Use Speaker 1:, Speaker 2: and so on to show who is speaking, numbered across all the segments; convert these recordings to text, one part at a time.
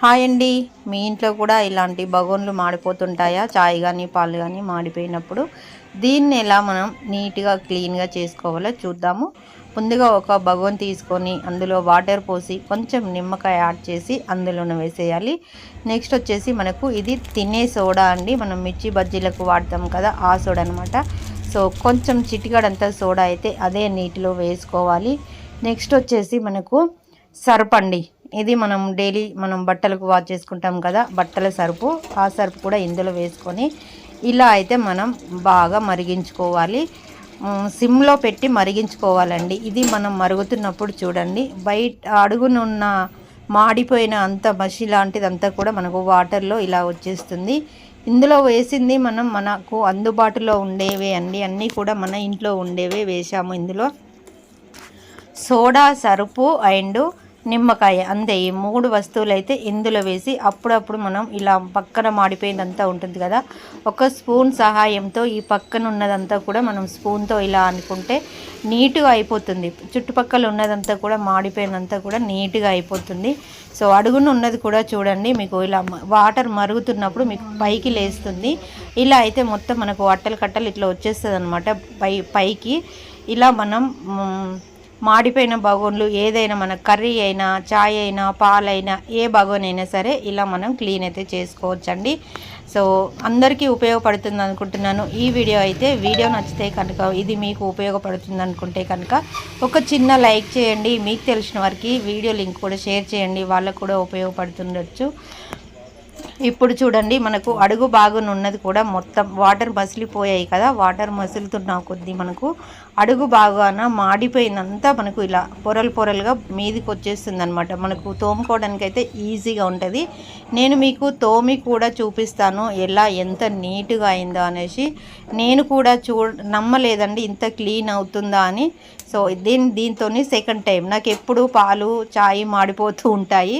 Speaker 1: Hi అండి. మీ ఇంట్లో కూడా ఇలాంటి బగోన్లు మాడిపోతుంటాయా? చాయ్ కానీ పాలు కానీ మాడిపోయినప్పుడు దీన్ని ఎలా మనం నీట్గా క్లీన్గా చేసుకోవాలో చూద్దాము. ముందుగా ఒక బగోన్ తీసుకొని అందులో వాటర్ పోసి కొంచెం నిమ్మకాయ యాడ్ చేసి అందులోనే వేసేయాలి. నెక్స్ట్ వచ్చేసి మనకు ఇది తినే సోడా అండి. మనం మిర్చి బజ్జీలకు వాడతాం కదా ఆ సోడా అనమాట సో కొంచెం చిటికాడంతా సోడా అయితే అదే నీటిలో వేసుకోవాలి. నెక్స్ట్ వచ్చేసి మనకు సర్పండి. ఇది మనం డైలీ మనం బట్టలకు వాష్ చేసుకుంటాం కదా బట్టల సరుపు. ఆ సరుపు కూడా ఇందులో వేసుకొని ఇలా అయితే మనం బాగా మరిగించుకోవాలి. సిమ్లో పెట్టి మరిగించుకోవాలండి. ఇది మనం మరుగుతున్నప్పుడు చూడండి బయట అడుగునున్న మాడిపోయిన అంత మసి లాంటిదంతా కూడా మనకు వాటర్లో ఇలా వచ్చేస్తుంది. ఇందులో వేసింది మనం మనకు అందుబాటులో ఉండేవే అండి. అన్నీ కూడా మన ఇంట్లో ఉండేవే వేసాము ఇందులో. సోడా సరుపు అండ్ నిమ్మకాయ. అంతే ఈ మూడు వస్తువులు అయితే ఇందులో వేసి అప్పుడప్పుడు మనం ఇలా పక్కన మాడిపోయిందంతా ఉంటుంది కదా ఒక స్పూన్ సహాయంతో ఈ పక్కన ఉన్నదంతా కూడా మనం స్పూన్తో ఇలా అనుకుంటే నీట్గా అయిపోతుంది. చుట్టుపక్కల ఉన్నదంతా కూడా మాడిపోయినంతా కూడా నీట్గా అయిపోతుంది. సో అడుగున ఉన్నది కూడా చూడండి మీకు ఇలా వాటర్ మరుగుతున్నప్పుడు మీకు పైకి లేస్తుంది. ఇలా అయితే మొత్తం మనకు అట్టలు కట్టలు ఇట్లా వచ్చేస్తుంది అనమాట పై పైకి ఇలా మనం మాడిపోయిన బగోన్లు ఏదైనా మన కర్రీ అయినా చాయ్ అయినా పాలైనా ఏ బగోన్ అయినా సరే ఇలా మనం క్లీన్ అయితే చేసుకోవచ్చండి. సో అందరికీ ఉపయోగపడుతుంది అనుకుంటున్నాను. ఈ వీడియో అయితే వీడియో నచ్చితే కనుక ఇది మీకు ఉపయోగపడుతుంది అనుకుంటే కనుక ఒక చిన్న లైక్ చేయండి. మీకు తెలిసిన వారికి వీడియో లింక్ కూడా షేర్ చేయండి. వాళ్ళకు కూడా ఉపయోగపడుతుండొచ్చు. ఇప్పుడు చూడండి మనకు అడుగు బాగున ఉన్నది కూడా మొత్తం వాటర్ మసిలిపోయాయి కదా వాటర్ మసులుతున్న కొద్దీ మనకు అడుగు బాగాన మాడిపోయినంతా మనకు ఇలా పొరలు పొరలుగా మీదికి వచ్చేస్తుంది అనమాట మనకు తోముకోవడానికి అయితే ఈజీగా ఉంటుంది. నేను మీకు తోమి కూడా చూపిస్తాను ఎలా ఎంత నీట్గా అయిందో అనేసి. నేను కూడా చూ నమ్మలేదండి ఇంత క్లీన్ అవుతుందా అని. సో దీని దీంతో సెకండ్ టైం నాకు ఎప్పుడు పాలు చాయ్ మాడిపోతూ ఉంటాయి.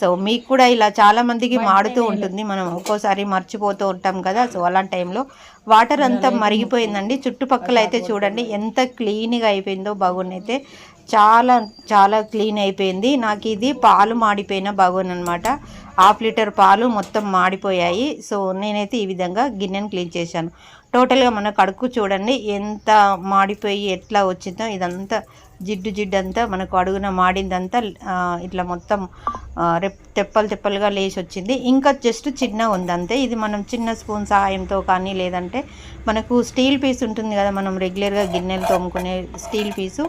Speaker 1: సో మీకు కూడా ఇలా చాలా మందికి మాడుతూ ఉంటుంది. మనం ఒక్కోసారి మర్చిపోతూ ఉంటాం కదా. సో అలాంటి టైంలో వాటర్ అంతా మరిగిపోయిందండి. చుట్టుపక్కల అయితే చూడండి ఎంత క్లీన్గా అయిపోయిందో బగున్ అయితే చాలా చాలా క్లీన్ అయిపోయింది. నాకు ఇది పాలు మాడిపోయిన బగున్ అనమాట హాఫ్ లీటర్ పాలు మొత్తం మాడిపోయాయి. సో నేనైతే ఈ విధంగా గిన్నెను క్లీన్ చేశాను. టోటల్గా మన కడుక్కు చూడండి ఎంత మాడిపోయి ఎట్లా వచ్చిందో ఇదంతా జిడ్డు జిడ్డు అంతా మనకు అడుగున మాడిందంతా ఇట్లా మొత్తం రెప్ తెప్పలు తెప్పలుగా లేచి వచ్చింది ఇంకా జస్ట్ చిన్న ఉంది అంతే ఇది మనం చిన్న స్పూన్ సహాయంతో కానీ లేదంటే మనకు స్టీల్ పీస్ ఉంటుంది కదా మనం రెగ్యులర్గా గిన్నెలు తోముకునే స్టీల్ పీసు.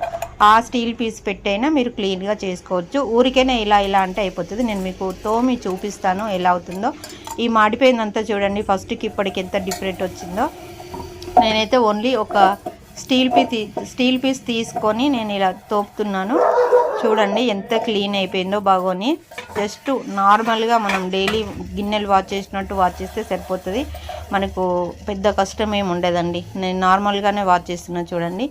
Speaker 1: ఆ స్టీల్ పీస్ పెట్టైనా మీరు క్లీన్గా చేసుకోవచ్చు. ఊరికైనా ఇలా ఇలా అంటే అయిపోతుంది. నేను మీకు తోమి చూపిస్తాను ఎలా అవుతుందో. ఈ మాడిపోయిందంతా చూడండి. ఫస్ట్కి ఇప్పటికి ఎంత డిఫరెంట్ వచ్చిందో. నేనైతే ఓన్లీ ఒక స్టీల్ పీస్ స్టీల్ పీస్ తీసుకొని నేను ఇలా తోపుతున్నాను. చూడండి ఎంత క్లీన్ అయిపోయిందో బాగోని. జస్ట్ నార్మల్గా మనం డైలీ గిన్నెలు వాష్ చేసినట్టు వాష్ చేస్తే సరిపోతుంది. మనకు పెద్ద కష్టం ఏమి ఉండదండి. నేను నార్మల్గానే వాష్ చేస్తున్నాను చూడండి.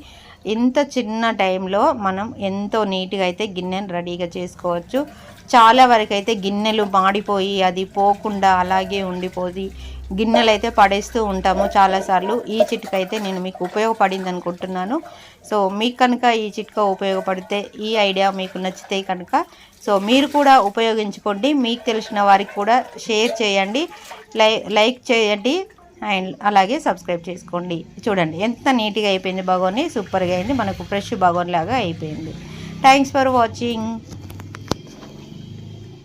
Speaker 1: ఇంత చిన్న టైంలో మనం ఎంతో నీట్గా అయితే గిన్నెను రెడీగా చేసుకోవచ్చు. చాలా వరకు అయితే గిన్నెలు మాడిపోయి అది పోకుండా అలాగే ఉండిపోయి గిన్నెలు అయితే పడేస్తూ ఉంటాము చాలాసార్లు. ఈ చిట్కా అయితే నేను మీకు ఉపయోగపడింది అనుకుంటున్నాను సో మీకు కనుక ఈ చిట్కా ఉపయోగపడితే ఈ ఐడియా మీకు నచ్చితే కనుక సో మీరు కూడా ఉపయోగించుకోండి. మీకు తెలిసిన వారికి కూడా షేర్ చేయండి. లై లైక్ చేయండి. అండ్ అలాగే సబ్స్క్రైబ్ చేసుకోండి. చూడండి ఎంత నీట్గా అయిపోయింది బగోని. సూపర్గా అయింది. మనకు ఫ్రెష్ బగోన్ లాగా అయిపోయింది. Thanks for watching.